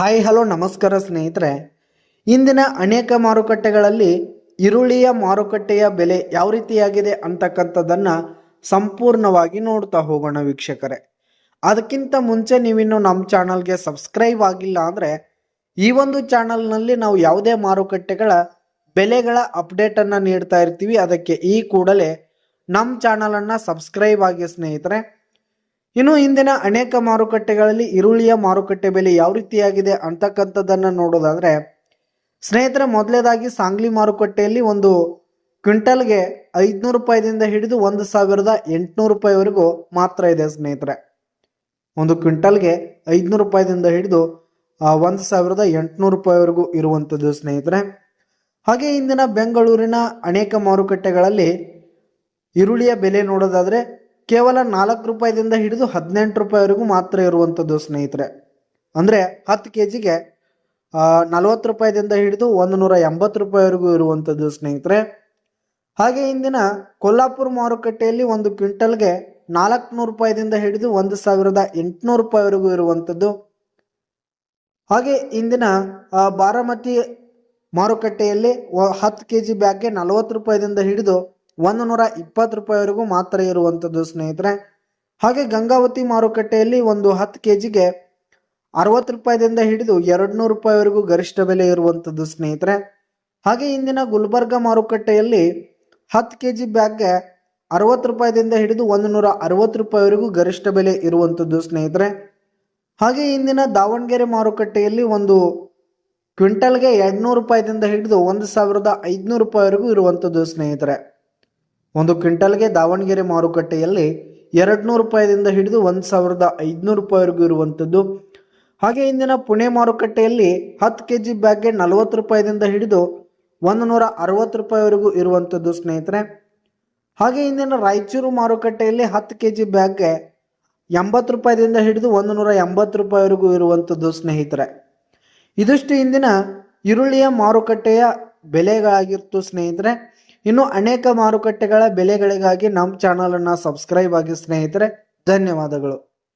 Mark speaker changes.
Speaker 1: Hi, hello, ನಮಸ್ಕಾರ ಸ್ನೇಹಿತರೆ. ಇಂದಿನ ಅನೇಕ ಮಾರುಕಟ್ಟೆಗಳಲ್ಲಿ ಈರುಳ್ಳಿಯ ಮಾರುಕಟ್ಟೆಯ ಬೆಲೆ ಯಾವ ರೀತಿಯಾಗಿದೆ ಅಂತಕ್ಕಂಥದ್ದನ್ನ ಸಂಪೂರ್ಣವಾಗಿ ನೋಡ್ತಾ ಹೋಗೋಣ ವೀಕ್ಷಕರೇ. ಅದಕ್ಕಿಂತ ಮುಂಚೆ ನೀವಿನ್ನು ನಮ್ಮ ಚಾನಲ್ಗೆ ಸಬ್ಸ್ಕ್ರೈಬ್ ಆಗಿಲ್ಲ ಅಂದರೆ ಈ ಒಂದು ಚಾನಲ್ನಲ್ಲಿ ನಾವು ಯಾವುದೇ ಮಾರುಕಟ್ಟೆಗಳ ಬೆಲೆಗಳ ಅಪ್ಡೇಟನ್ನು ನೀಡ್ತಾ ಇರ್ತೀವಿ. ಅದಕ್ಕೆ ಈ ಕೂಡಲೇ ನಮ್ಮ ಚಾನಲನ್ನು ಸಬ್ಸ್ಕ್ರೈಬ್ ಆಗಿ ಸ್ನೇಹಿತರೆ. ಇನ್ನು ಇಂದಿನ ಅನೇಕ ಮಾರುಕಟ್ಟೆಗಳಲ್ಲಿ ಈರುಳ್ಳಿಯ ಮಾರುಕಟ್ಟೆ ಬೆಲೆ ಯಾವ ರೀತಿಯಾಗಿದೆ ಅಂತಕ್ಕಂಥದ್ದನ್ನು ನೋಡೋದಾದ್ರೆ, ಸ್ನೇಹಿತರೆ, ಮೊದಲೇದಾಗಿ ಸಾಂಗ್ಲಿ ಮಾರುಕಟ್ಟೆಯಲ್ಲಿ ಒಂದು ಕ್ವಿಂಟಲ್ಗೆ ಐದುನೂರು ರೂಪಾಯಿದಿಂದ ಹಿಡಿದು ಒಂದು ಸಾವಿರದ ಎಂಟುನೂರು ರೂಪಾಯಿವರೆಗೂ ಮಾತ್ರ ಇದೆ ಸ್ನೇಹಿತರೆ. ಒಂದು ಕ್ವಿಂಟಲ್ಗೆ ಐದುನೂರು ರೂಪಾಯಿದಿಂದ ಹಿಡಿದು ಒಂದು ಸಾವಿರದ ಎಂಟುನೂರು ರೂಪಾಯಿವರೆಗೂ ಇರುವಂಥದ್ದು ಸ್ನೇಹಿತರೆ. ಹಾಗೆ ಇಂದಿನ ಬೆಂಗಳೂರಿನ ಅನೇಕ ಮಾರುಕಟ್ಟೆಗಳಲ್ಲಿ ಈರುಳ್ಳಿಯ ಬೆಲೆ ನೋಡೋದಾದ್ರೆ ಕೇವಲ ನಾಲ್ಕು ರೂಪಾಯಿದಿಂದ ಹಿಡಿದು ಹದಿನೆಂಟು ರೂಪಾಯಿವರೆಗೂ ಮಾತ್ರ ಇರುವಂಥದ್ದು ಸ್ನೇಹಿತರೆ. ಅಂದರೆ ಹತ್ತು ಕೆ ಜಿಗೆ ನಲವತ್ತು ರೂಪಾಯಿದಿಂದ ಹಿಡಿದು ಒಂದು ನೂರ ಎಂಬತ್ತು ರೂಪಾಯಿವರೆಗೂ ಇರುವಂಥದ್ದು ಸ್ನೇಹಿತರೆ. ಹಾಗೆ ಇಂದಿನ ಕೊಲ್ಲಾಪುರ ಮಾರುಕಟ್ಟೆಯಲ್ಲಿ ಒಂದು ಕ್ವಿಂಟಲ್ಗೆ ನಾಲ್ಕುನೂರು ರೂಪಾಯಿದಿಂದ ಹಿಡಿದು ಒಂದು ಸಾವಿರದ ಎಂಟುನೂರು ರೂಪಾಯಿವರೆಗೂ ಇರುವಂಥದ್ದು. ಹಾಗೆ ಇಂದಿನ ಬಾರಾಮತಿ ಮಾರುಕಟ್ಟೆಯಲ್ಲಿ ಹತ್ತು ಕೆ ಜಿ ಬ್ಯಾಗ್ಗೆ ನಲವತ್ತು ರೂಪಾಯಿದಿಂದ ಹಿಡಿದು ಒಂದು ನೂರ ಇಪ್ಪತ್ತು ರೂಪಾಯಿವರೆಗೂ ಮಾತ್ರ ಇರುವಂಥದ್ದು ಸ್ನೇಹಿತರೆ. ಹಾಗೆ ಗಂಗಾವತಿ ಮಾರುಕಟ್ಟೆಯಲ್ಲಿ ಒಂದು ಹತ್ತು ಕೆ ಜಿಗೆ ಅರವತ್ತು ರೂಪಾಯಿದಿಂದ ಹಿಡಿದು ಎರಡು ನೂರು ರೂಪಾಯಿವರೆಗೂ ಗರಿಷ್ಠ ಬೆಲೆ ಇರುವಂಥದ್ದು ಸ್ನೇಹಿತರೆ. ಹಾಗೆ ಇಂದಿನ ಗುಲ್ಬರ್ಗ ಮಾರುಕಟ್ಟೆಯಲ್ಲಿ ಹತ್ತು ಕೆ ಜಿ ಬ್ಯಾಗ್ಗೆ ಅರವತ್ತು ರೂಪಾಯಿದಿಂದ ಹಿಡಿದು ಒಂದು ನೂರ ಅರವತ್ತು ರೂಪಾಯಿವರೆಗೂ ಗರಿಷ್ಠ ಬೆಲೆ ಇರುವಂಥದ್ದು ಸ್ನೇಹಿತರೆ. ಹಾಗೆ ಇಂದಿನ ದಾವಣಗೆರೆ ಮಾರುಕಟ್ಟೆಯಲ್ಲಿ ಒಂದು ಕ್ವಿಂಟಲ್ಗೆ ಎರಡ್ನೂರು ರೂಪಾಯಿದಿಂದ ಹಿಡಿದು ಒಂದು ಸಾವಿರದ ಐದುನೂರು ರೂಪಾಯಿವರೆಗೂ ಇರುವಂಥದ್ದು ಸ್ನೇಹಿತರೆ. ಒಂದು ಕ್ವಿಂಟಲ್ಗೆ ದಾವಣಗೆರೆ ಮಾರುಕಟ್ಟೆಯಲ್ಲಿ ಎರಡು ನೂರು ರೂಪಾಯಿದಿಂದ ಹಿಡಿದು ಒಂದು ಸಾವಿರದ ಐದುನೂರು ರೂಪಾಯಿವರೆಗೂ ಇರುವಂಥದ್ದು ಹಾಗೆ ಇಂದಿನ ಪುಣೆ ಮಾರುಕಟ್ಟೆಯಲ್ಲಿ ಹತ್ತು ಕೆ ಜಿ ಬ್ಯಾಗ್ಗೆ ನಲವತ್ತು ರೂಪಾಯಿದಿಂದ ಹಿಡಿದು ಒಂದು ನೂರ ಅರವತ್ತು ರೂಪಾಯಿವರೆಗೂ ಇರುವಂಥದ್ದು ಸ್ನೇಹಿತರೆ. ಹಾಗೆ ಇಂದಿನ ರಾಯಚೂರು ಮಾರುಕಟ್ಟೆಯಲ್ಲಿ ಹತ್ತು ಕೆ ಜಿ ಬ್ಯಾಗ್ಗೆ ಎಂಬತ್ತು ರೂಪಾಯಿದಿಂದ ಹಿಡಿದು ಒಂದು ನೂರ ಎಂಬತ್ತು ರೂಪಾಯಿವರೆಗೂ ಇರುವಂಥದ್ದು ಸ್ನೇಹಿತರೆ. ಇದಿಷ್ಟು ಇಂದಿನ ಈರುಳ್ಳಿಯ ಮಾರುಕಟ್ಟೆಯ ಬೆಲೆಗಳಾಗಿತ್ತು ಸ್ನೇಹಿತರೆ. ಇನ್ನು ಅನೇಕ ಮಾರುಕಟ್ಟೆಗಳ ಬೆಲೆಗಳಿಗಾಗಿ ನಮ್ಮ ಚಾನಲನ್ನು ಸಬ್ಸ್ಕ್ರೈಬ್ ಆಗಿ ಸ್ನೇಹಿತರೆ ಧನ್ಯವಾದಗಳು.